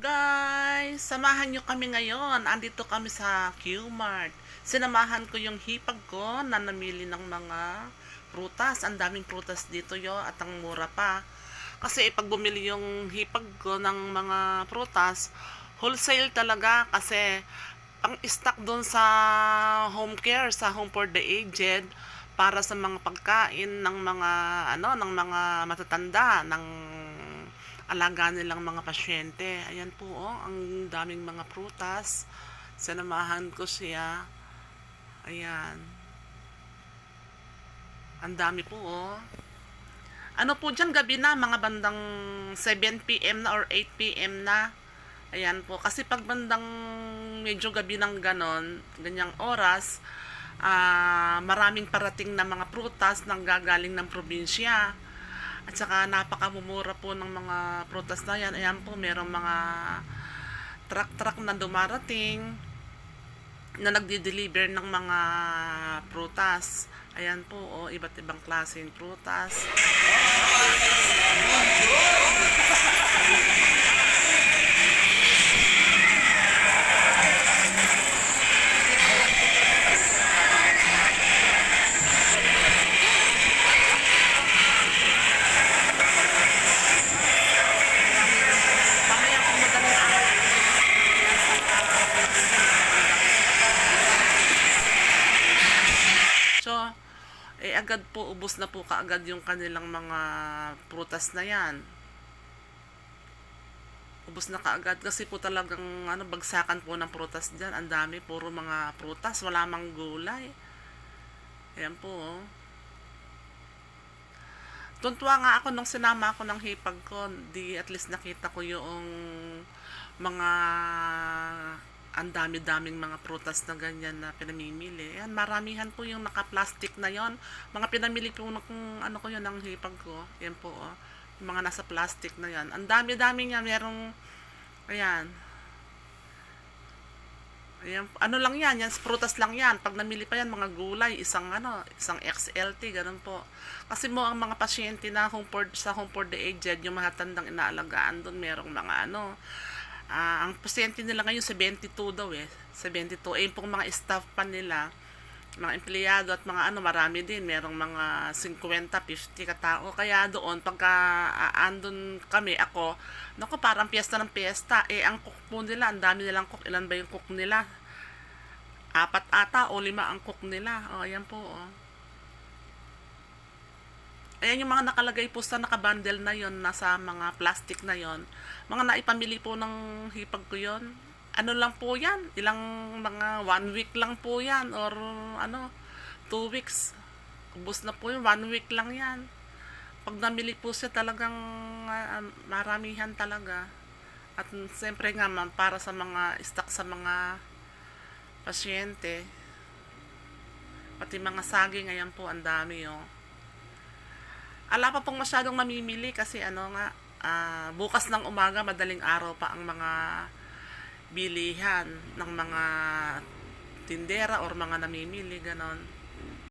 guys! Samahan nyo kami ngayon. Andito kami sa Q-Mart. Sinamahan ko yung hipag ko na namili ng mga prutas. Ang daming prutas dito yo at ang mura pa. Kasi pag bumili yung hipag ko ng mga prutas, wholesale talaga kasi ang stock doon sa home care, sa home for the aged, para sa mga pagkain ng mga ano ng mga matatanda ng alaga nilang mga pasyente. Ayan po, oh, ang daming mga prutas. Sinamahan ko siya. Ayan. Ang dami po, oh. Ano po dyan, gabi na, mga bandang 7pm na or 8pm na. Ayan po, kasi pag bandang medyo gabi ng ganon, ganyang oras, ah maraming parating na mga prutas nang gagaling ng probinsya. At saka napakamumura po ng mga prutas na yan. Ayan po, merong mga truck-truck na dumarating na nagdi-deliver ng mga prutas. Ayan po, oh, iba't ibang klaseng prutas. Eh agad po, ubos na po kaagad yung kanilang mga prutas na yan. Ubos na kaagad kasi po talagang ano, bagsakan po ng prutas dyan. Ang dami, puro mga prutas, wala mang gulay. Ayan po, oh. Tuntua nga ako nung sinama ako ng hipag ko, di at least nakita ko yung mga ang dami-daming mga prutas na ganyan na pinamimili. Yan, maramihan po yung naka-plastic na yon. Mga pinamili po ng ano ko yun ng hipag ko. Yan po, oh. Yung mga nasa plastic na yan. Ang dami-dami niya, merong ayan. Ayan, ano lang yan, yan, prutas lang yan. Pag namili pa yan, mga gulay, isang ano, isang XLT, ganun po. Kasi mo ang mga pasyente na home for, sa home for the aged, yung mahatandang inaalagaan doon, merong mga ano, ah, ang pasyente nila ngayon 72 daw eh, 72. Eh, pong mga staff pa nila, mga empleyado at mga ano, marami din. Merong mga 50, 50 katao. Kaya doon, pagka uh, andun kami, ako, naku, parang piyesta ng piyesta. Eh, ang cook po nila, ang dami nilang cook. Ilan ba yung cook nila? Apat ata o lima ang cook nila. O, ayan po, oh. Ayan yung mga nakalagay po sa nakabundle na yon nasa mga plastic na yon Mga naipamili po ng hipag ko yon Ano lang po yan? Ilang mga one week lang po yan or ano, two weeks. Ubus na po yun, one week lang yan. Pag namili po siya talagang ah, maramihan talaga. At siyempre nga ma'am, para sa mga stock sa mga pasyente. Pati mga saging, ayan po, ang dami oh. Ala pa pong masyadong mamimili kasi ano nga, ah, bukas ng umaga, madaling araw pa ang mga bilihan ng mga tindera or mga namimili, ganon.